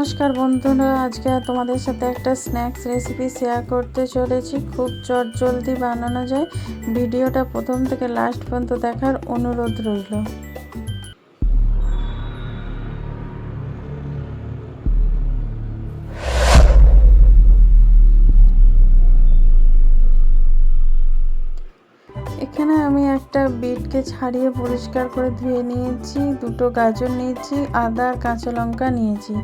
নমস্কার বন্ধুরা, আজকে তোমাদের সাথে একটা স্ন্যাক্স রেসিপি শেয়ার করতে চলেছি। খুব চট জলদি বানানো যায়। ভিডিওটা প্রথম থেকে লাস্ট পর্যন্ত দেখার অনুরোধ রইল। এখানে আমি একটা বিটকে ছাড়িয়ে পরিষ্কার করে ধুয়ে নিয়েছি, দুটো গাজর নিয়েছি, আদা, কাঁচা লঙ্কা নিয়েছি।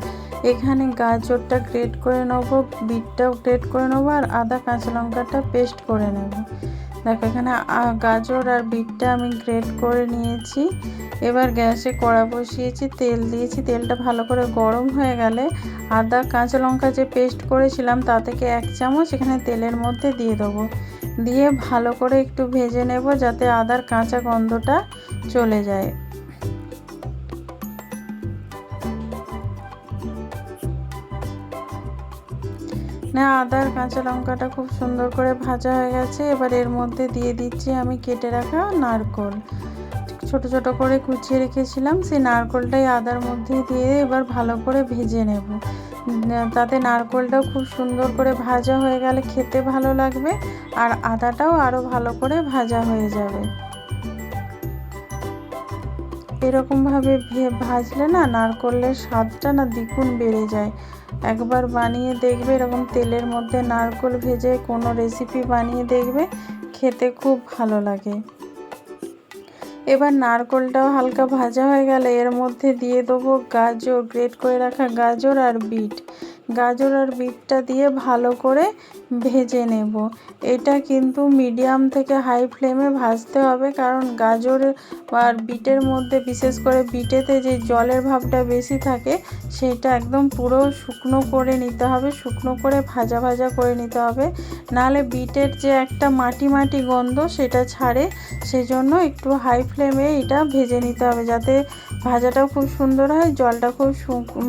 এখানে গাজরটা গ্রেট করে নেব, বিটটাও গ্রেট করে নেব আর আদা কাঁচা লঙ্কাটা পেস্ট করে নেব। দেখো এখানে গাজর আর বিটটা আমি গ্রেট করে নিয়েছি। এবার গ্যাসে কড়া বসিয়েছি, তেল দিয়েছি। তেলটা ভালো করে গরম হয়ে গেলে আদা কাঁচা লঙ্কা যে পেস্ট করেছিলাম তা থেকে এক চামচ এখানে তেলের মধ্যে দিয়ে দেবো। দিয়ে ভালো করে একটু ভেজে নেব যাতে আদার কাঁচা গন্ধটা চলে যায়। না, আদার কাঁচা লঙ্কাটা খুব সুন্দর করে ভাজা হয়ে গেছে। এবার এর মধ্যে দিয়ে দিচ্ছি আমি কেটে রাখা নারকোল। ছোট ছোট করে কুচিয়ে রেখেছিলাম, সেই নারকোলটাই আদার মধ্যে দিয়ে এবার ভালো করে ভেজে নেব। তাতে নারকোলটাও খুব সুন্দর করে ভাজা হয়ে গেলে খেতে ভালো লাগবে আর আদাটাও আরও ভালো করে ভাজা হয়ে যাবে। এরকমভাবে ভাজলে না নারকোলের স্বাদটা না দ্বিগুণ বেড়ে যায়। একবার বানিয়ে দেখবে, এরকম তেলের মধ্যে নারকোল ভেজে কোনো রেসিপি বানিয়ে দেখবে, খেতে খুব ভালো লাগে। এবার নারকোলটাও হালকা ভাজা হয়ে গেলে এর মধ্যে দিয়ে দেবো গাজর গ্রেট করে রাখা গাজর আর বিট। গাজর আর বিটটা দিয়ে ভালো করে ভেজে নেব। এটা কিন্তু মিডিয়াম থেকে হাই ফ্লেমে ভাজতে হবে, কারণ গাজর আর বিটের মধ্যে, বিশেষ করে বিটেতে যে জলের ভাবটা বেশি থাকে, সেটা একদম পুরো শুকনো করে নিতে হবে, শুকনো করে ভাজা ভাজা করে নিতে হবে। নাহলে বিটের যে একটা মাটি মাটি গন্ধ, সেটা ছাড়ে, সেজন্য একটু হাই ফ্লেমে এটা ভেজে নিতে হবে, যাতে ভাজাটাও খুব সুন্দর হয়, জলটা খুব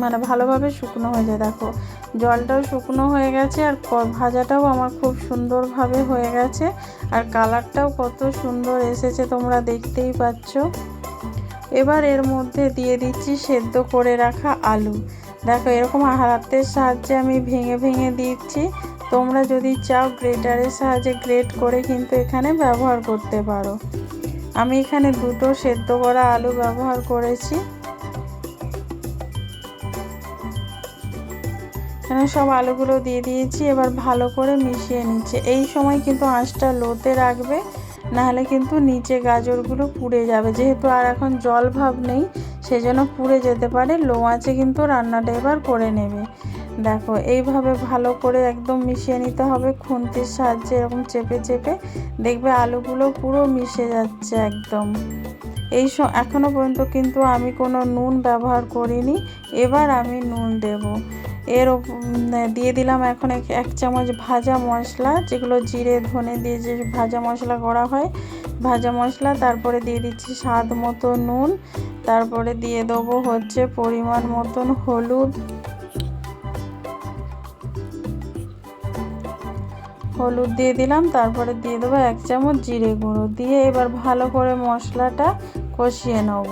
মানে ভালোভাবে শুকনো হয়ে যায়, দেখো। জলটাও শুকনো হয়ে গেছে আর ভাজাটাও আমার খুব সুন্দরভাবে হয়ে গেছে আর কালারটাও কত সুন্দর এসেছে তোমরা দেখতেই পাচ্ছ। এবার এর মধ্যে দিয়ে দিচ্ছি সেদ্ধ করে রাখা আলু। দেখো এরকম হাতের সাহায্যে আমি ভেঙে ভেঙে দিচ্ছি। তোমরা যদি চাও গ্রেটারের সাহায্যে গ্রেট করে কিন্তু এখানে ব্যবহার করতে পারো। আমি এখানে দুটো সেদ্ধ করা আলু ব্যবহার করেছি। এখানে সব আলুগুলো দিয়ে দিয়েছি, এবার ভালো করে মিশিয়ে নিচ্ছে। এই সময় কিন্তু আঁচটা লোতে রাখবে, নাহলে কিন্তু নিচে গাজরগুলো পুড়ে যাবে। যেহেতু আর এখন জল ভাব নেই, সেজন্য পুড়ে যেতে পারে। লো আঁচে কিন্তু রান্নাটা এবার করে নেবে। দেখো, এইভাবে ভালো করে একদম মিশিয়ে নিতে হবে খুন্তির সাহায্যে, এরকম চেপে চেপে। দেখবে আলুগুলো পুরো মিশে যাচ্ছে একদম। এই এখনও পর্যন্ত কিন্তু আমি কোনো নুন ব্যবহার করিনি। এবার আমি নুন দেব। এর দিয়ে দিলাম এখন এক চামচ ভাজা মশলা, যেগুলো জিরে, ধনে দিয়ে যে ভাজা মশলা করা হয়। ভাজা মশলা, তারপরে দিয়ে দিচ্ছি স্বাদ মতো নুন। তারপরে দিয়ে দেবো হচ্ছে পরিমাণ মতন হলুদ। হলুদ দিয়ে দিলাম, তারপরে দিয়ে দেবো এক চামচ জিরে গুঁড়ো। দিয়ে এবার ভালো করে মশলাটা কষিয়ে নেব।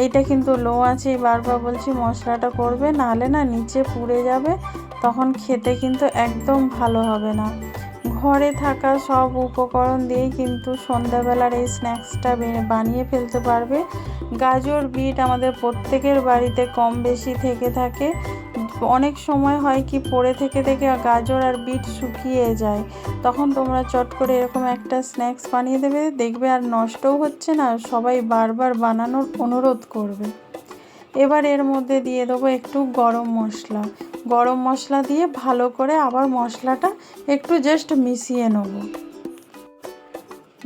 এইটা কিন্তু লো আছে বারবার বলছি মশলাটা করবে, নাহলে না নিচে পুড়ে যাবে, তখন খেতে কিন্তু একদম ভালো হবে না। ঘরে থাকা সব উপকরণ দিয়েই কিন্তু সন্ধ্যাবেলার এই স্ন্যাক্সটা বানিয়ে ফেলতে পারবে। গাজর, বিট আমাদের প্রত্যেকের বাড়িতে কম বেশি থেকে থাকে। অনেক সময় হয় কি পড়ে থেকে থেকে গাজর আর বিট শুকিয়ে যায়। তখন তোমরা চট করে এরকম একটা স্ন্যাক্স বানিয়ে দেবে, দেখবে আর নষ্টও হচ্ছে না, সবাই বারবার বানানোর অনুরোধ করবে। এবার এর মধ্যে দিয়ে দেবো একটু গরম মশলা। গরম মশলা দিয়ে ভালো করে আবার মশলাটা একটু জাস্ট মিশিয়ে নেব।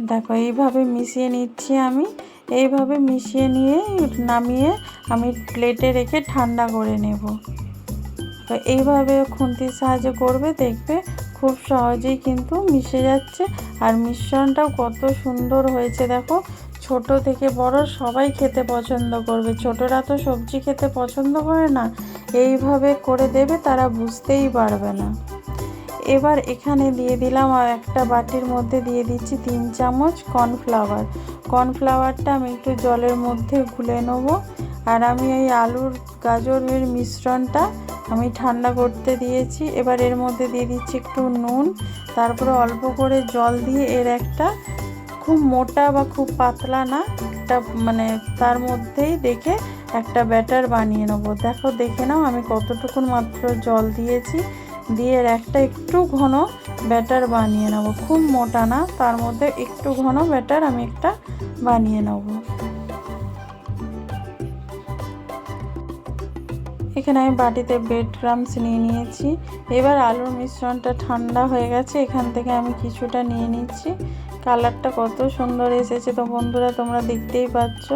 দেখো, এইভাবে মিশিয়ে নিচ্ছি আমি। এইভাবে মিশিয়ে নিয়ে নামিয়ে আমি প্লেটে রেখে ঠান্ডা করে নেব। তো এইভাবে খুন্তির সাহায্যে করবে, দেখবে খুব সহজেই কিন্তু মিশে যাচ্ছে। আর মিশ্রণটাও কত সুন্দর হয়েছে দেখো। ছোট থেকে বড় সবাই খেতে পছন্দ করবে। ছোটরা তো সবজি খেতে পছন্দ করে না। এইভাবে করে দেবে তারা বুঝতেই পারবে না। এবার এখানে দিয়ে দিলাম আর একটা বাটির মধ্যে দিয়ে দিচ্ছি তিন চামচ কর্নফ্লাওয়ার। কর্নফ্লাওয়ারটা আমি একটু জলের মধ্যে গুলে নেব। আর আমি এই আলুর গাজরের মিশ্রণটা আমি ঠান্ডা করতে দিয়েছি। এবার এর মধ্যে দিয়ে দিচ্ছি একটু নুন, তারপরে অল্প করে জল দিয়ে এর একটা খুব মোটা বা খুব পাতলা না, একটা মানে তার মধ্যেই দেখে একটা ব্যাটার বানিয়ে নেব। দেখো, দেখে নাও আমি কতটুকুন মাত্র জল দিয়েছি। দিয়ে এর একটা একটু ঘন ব্যাটার বানিয়ে নেব। খুব মোটা না, তার মধ্যে একটু ঘন ব্যাটার আমি একটা বানিয়ে নেব। এখানে আমি বাটিতে ব্রেড ক্রামস নিয়ে নিয়েছি। এবার আলুর মিশ্রণটা ঠান্ডা হয়ে গেছে, এখান থেকে আমি কিছুটা নিয়ে নিচ্ছি। কালারটা কত সুন্দর এসেছে তো বন্ধুরা, তোমরা দেখতেই পাচ্ছ।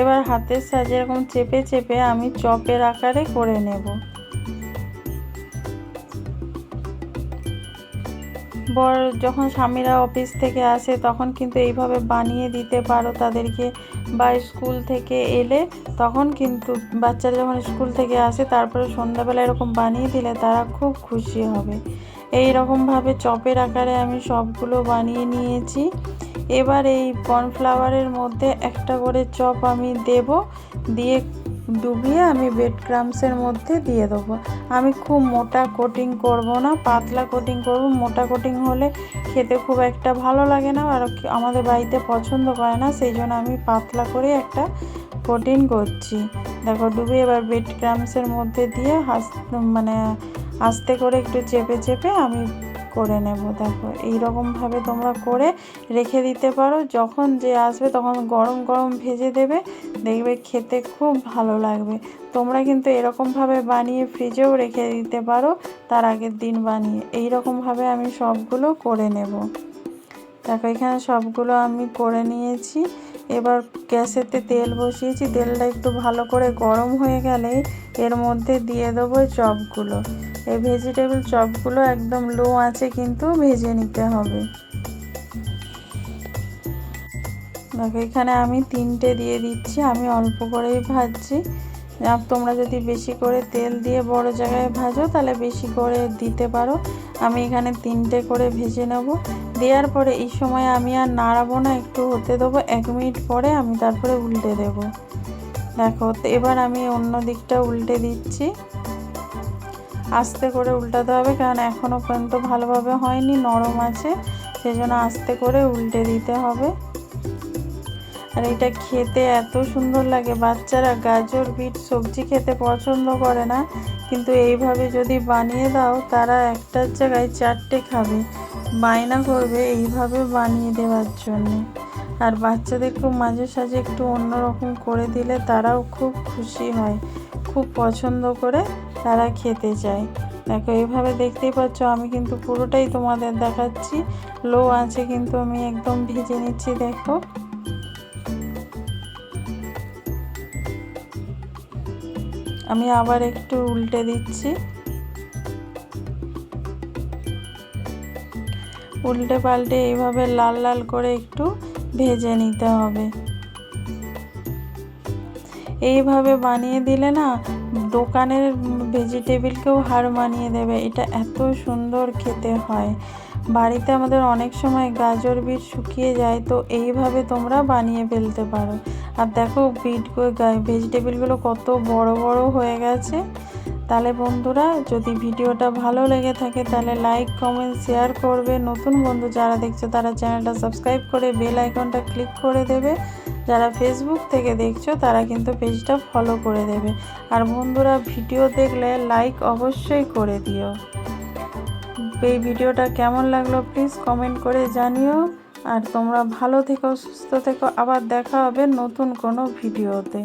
এবার হাতের সাহায্যে এরকম চেপে চেপে আমি চপের আকারে করে নেব। বর যখন স্বামীরা অফিস থেকে আসে, তখন কিন্তু এইভাবে বানিয়ে দিতে পারো তাদেরকে। বা স্কুল থেকে এলে তখন কিন্তু বাচ্চারা যখন স্কুল থেকে আসে, তারপরে সন্ধ্যাবেলা এরকম বানিয়ে দিলে তারা খুব খুশি হবে। এই রকমভাবে চপের আকারে আমি সবগুলো বানিয়ে নিয়েছি। এবার এই কর্নফ্লাওয়ারের মধ্যে একটা করে চপ আমি দেব। দিয়ে ডুবিয়ে আমি বেড ক্রামসের মধ্যে দিয়ে দেবো। আমি খুব মোটা কোটিং করব না, পাতলা কোটিং করব। মোটা কোটিং হলে খেতে খুব একটা ভালো লাগে না আর আমাদের বাড়িতে পছন্দ করে না, সেই জন্য আমি পাতলা করে একটা কোটিং করছি। দেখো, ডুবিয়ে এবার বেড ক্রামসের মধ্যে দিয়ে হাস মানে আস্তে করে একটু চেপে চেপে আমি করে নেব, দেখো। এই রকমভাবে তোমরা করে রেখে দিতে পারো। যখন যে আসবে তখন গরম গরম ভেজে দেবে। দেখবে খেতে খুব ভালো লাগবে। তোমরা কিন্তু এরকমভাবে বানিয়ে ফ্রিজেও রেখে দিতে পারো, তার আগের দিন বানিয়ে। এই রকমভাবে আমি সবগুলো করে নেব। দেখো, এখানে সবগুলো আমি করে নিয়েছি। এবার গ্যাসেতে তেল বসিয়েছি, তেলটা একটু ভালো করে গরম হয়ে গেলে এর মধ্যে দিয়ে দেবো চপগুলো। এই ভেজিটেবল চপগুলো একদম লো আছে কিন্তু ভেজে নিতে হবে। দেখো এখানে আমি তিনটে দিয়ে দিচ্ছি, আমি অল্প করেই ভাজছি। তোমরা যদি বেশি করে তেল দিয়ে বড় জায়গায় ভাজো, তাহলে বেশি করে দিতে পারো। আমি এখানে তিনটে করে ভেজে নেব। দেওয়ার পরে এই সময় আমি আর নাড়াবো না, একটু হতে দেবো। এক মিনিট পরে আমি তারপরে উল্টে দেব। দেখো এবার আমি অন্য দিকটা উল্টে দিচ্ছি। আস্তে করে উল্টাতে হবে, কারণ এখনও পর্যন্ত ভালোভাবে হয়নি, নরম আছে। সেই জন্য আস্তে করে উল্টে দিতে হবে। আর এটা খেতে এত সুন্দর লাগে। বাচ্চারা গাজর, বিট, সবজি খেতে পছন্দ করে না। কিন্তু এইভাবে যদি বানিয়ে দাও, তারা একটার জায়গায় চারটে খাবে। বায়না করবে এইভাবে বানিয়ে দেওয়ার জন্যে। আর বাচ্চাদের খুব মাঝে সাঝে একটু অন্যরকম করে দিলে তারাও খুব খুশি হয়। খুব পছন্দ করে তারা খেতে চায়। দেখো, এইভাবে দেখতেই পাচ্ছ, আমি কিন্তু পুরোটাই তোমাদের দেখাচ্ছি। লো আছে কিন্তু আমি একদম ভেজে নিচ্ছি, দেখো। আমি আবার একটু উল্টে দিচ্ছি। উল্টে পাল্টে এইভাবে লাল লাল করে একটু ভেজে নিতে হবে। এইভাবে বানিয়ে দিলে না দোকানের ভেজিটেবিলকেও হার মানিয়ে দেবে। এটা এত সুন্দর খেতে হয়। বাড়িতে আমাদের অনেক সময় গাজর বিট শুকিয়ে যায়, তো এইভাবে তোমরা বানিয়ে ফেলতে পারো। আর দেখো বিট ভেজিটেবিলগুলো কত বড় বড় হয়ে গেছে। তাহলে বন্ধুরা, যদি ভিডিওটা ভালো লেগে থাকে, তাহলে লাইক কমেন্ট শেয়ার করবে। নতুন বন্ধু যারা দেখছ, তারা চ্যানেলটা সাবস্ক্রাইব করে বেল আইকনটা ক্লিক করে দেবে। যারা ফেসবুক থেকে দেখছ, তারা কিন্তু পেজটা ফলো করে দেবে। আর বন্ধুরা, ভিডিও দেখলে লাইক অবশ্যই করে দিও। এই ভিডিওটা কেমন লাগল প্লিজ কমেন্ট করে জানিও। আর তোমরা ভালো থেকো সুস্থ থেকো। আবার দেখা হবে নতুন কোনো ভিডিওতে।